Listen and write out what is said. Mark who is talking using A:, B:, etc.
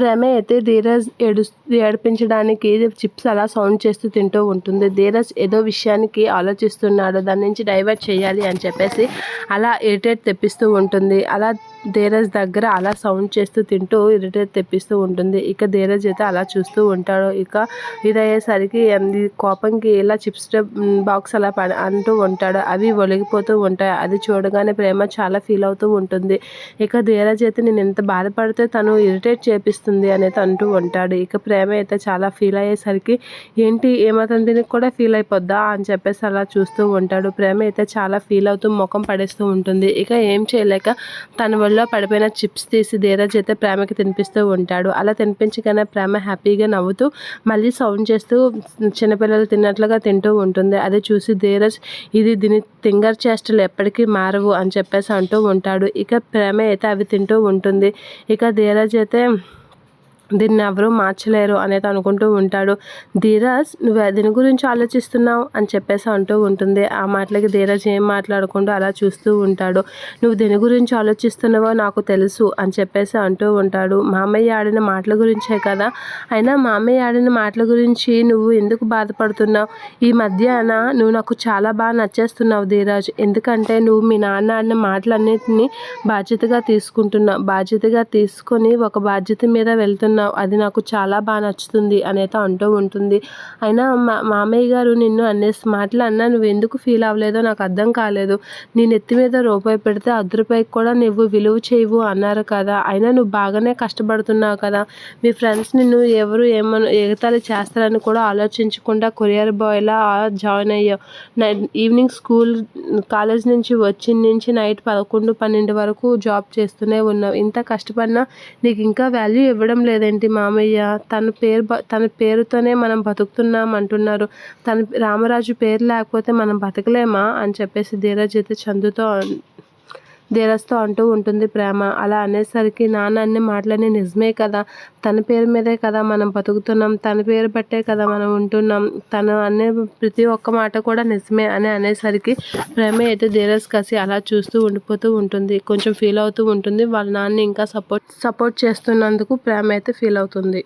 A: ప్రేమ అయితే ధీరజ్ ఏడు ఏడిపించడానికి చిప్స్ అలా సౌండ్ చేస్తూ తింటూ ఉంటుంది. ధీరజ్ ఏదో విషయానికి ఆలోచిస్తున్నాడు దాని నుంచి డైవర్ట్ చేయాలి అని చెప్పేసి అలా ఇరిటేట్ తెప్పిస్తూ ఉంటుంది. అలా ధీరజ్ దగ్గర అలా సౌండ్ చేస్తూ తింటూ ఇరిటేట్ తెప్పిస్తూ ఉంటుంది. ఇక ధీరజ్ అయితే అలా చూస్తూ ఉంటాడు. ఇక ఇదయ్యేసరికి కోపంకి ఇలా చిప్స్ బాక్స్ అలా పడ అంటూ ఉంటాడు. అవి ఒలిగిపోతూ ఉంటాయి. అది చూడగానే ప్రేమ చాలా ఫీల్ అవుతూ ఉంటుంది. ఇక ధీరజ్ అయితే నేను ఎంత బాధపడితే తను ఇరిటేట్ చేపిస్తుంది అనేది అంటూ ఉంటాడు. ఇక ప్రేమ అయితే చాలా ఫీల్ అయ్యేసరికి ఏంటి ఏమాత్రం దీనికి కూడా ఫీల్ అయిపోద్దా అని చెప్పేసి అలా చూస్తూ ఉంటాడు. ప్రేమ అయితే చాలా ఫీల్ అవుతూ ముఖం పడేస్తూ ఉంటుంది. ఇక ఏం చేయలేక తన ఒళ్ళో పడిపోయిన చిప్స్ తీసి ధీరజ్ అయితే ప్రేమకి తినిపిస్తూ ఉంటాడు. అలా తినిపించగానే ప్రేమ హ్యాపీగా నవ్వుతూ మళ్ళీ సౌండ్ చేస్తూ చిన్నపిల్లలు తిన్నట్లుగా తింటూ ఉంటుంది. అది చూసి ధీరజ్ ఇది దీని తింగర్ చేష్టలు ఎప్పటికీ మారవు అని చెప్పేసి అంటూ ఉంటాడు. ఇక ప్రేమ అయితే అవి తింటూ ఉంటుంది. ఇక ధీరజ్ అయితే దీన్ని ఎవరూ మార్చలేరు అనేది అనుకుంటూ ఉంటాడు. ధీరజ్ నువ్వు దీని గురించి ఆలోచిస్తున్నావు అని చెప్పేసి అంటూ ఉంటుంది. ఆ మాటలకి ధీరజ్ ఏం మాట్లాడుకుంటూ అలా చూస్తూ ఉంటాడు. నువ్వు దీని గురించి ఆలోచిస్తున్నావో నాకు తెలుసు అని చెప్పేసి అంటూ ఉంటాడు. మామయ్య ఆడిన మాటల గురించే కదా? అయినా మామయ్య ఆడిన మాటల గురించి నువ్వు ఎందుకు బాధపడుతున్నావు? ఈ మధ్యాహ్న నువ్వు నాకు చాలా బాగా నచ్చేస్తున్నావు ధీరాజ్. ఎందుకంటే నువ్వు మీ నాన్న ఆడిన మాటలన్నింటినీ బాధ్యతగా తీసుకుంటున్నావు. బాధ్యతగా తీసుకొని ఒక బాధ్యత మీద వెళ్తున్నావు. అది నాకు చాలా బాగా నచ్చుతుంది అనేది అంటూ ఉంటుంది. అయినా మా మామయ్య గారు నిన్ను అనేసి మాటలు అన్నా నువ్వు ఎందుకు ఫీల్ అవ్వలేదో నాకు అర్థం కాలేదు. నీ నెత్తి మీద రూపాయి పెడితే అర్ధ రూపాయికి కూడా నువ్వు విలువ చేయవు అన్నారు కదా. అయినా నువ్వు బాగానే కష్టపడుతున్నావు కదా. మీ ఫ్రెండ్స్ నిన్ను ఎవరు ఏమను ఎగతాళి చేస్తారని కూడా ఆలోచించకుండా కొరియర్ బాయ్లా జాయిన్ అయ్యావు. నైట్ ఈవినింగ్ స్కూల్ కాలేజ్ నుంచి వచ్చిన నుంచి నైట్ పదకొండు పన్నెండు వరకు జాబ్ చేస్తూనే ఉన్నావు. ఇంత కష్టపడినా నీకు ఇంకా వాల్యూ ఇవ్వడం లేదండి ఏంటి మామయ్య? తన పేరు తన పేరుతోనే మనం బతుకుతున్నాం అంటున్నారు. తన రామరాజు పేరు లేకపోతే మనం బతకలేమా? అని చెప్పేసి ధీరజ్ అయితే చందుతో ధీరస్తో అంటూ ఉంటుంది ప్రేమ. అలా అనేసరికి నాన్న అన్ని మాటలన్నీ నిజమే కదా. తన పేరు మీదే కదా మనం బతుకుతున్నాం. తన పేరు బట్టే కదా మనం ఉంటున్నాం. తను అనే ప్రతి ఒక్క మాట కూడా నిజమే అని అనేసరికి ప్రేమ అయితే ధీరస్ కసి అలా చూస్తూ ఉండిపోతూ ఉంటుంది. కొంచెం ఫీల్ అవుతూ ఉంటుంది. వాళ్ళ నాన్న ఇంకా సపోర్ట్ సపోర్ట్ చేస్తున్నందుకు ప్రేమ అయితే ఫీల్ అవుతుంది.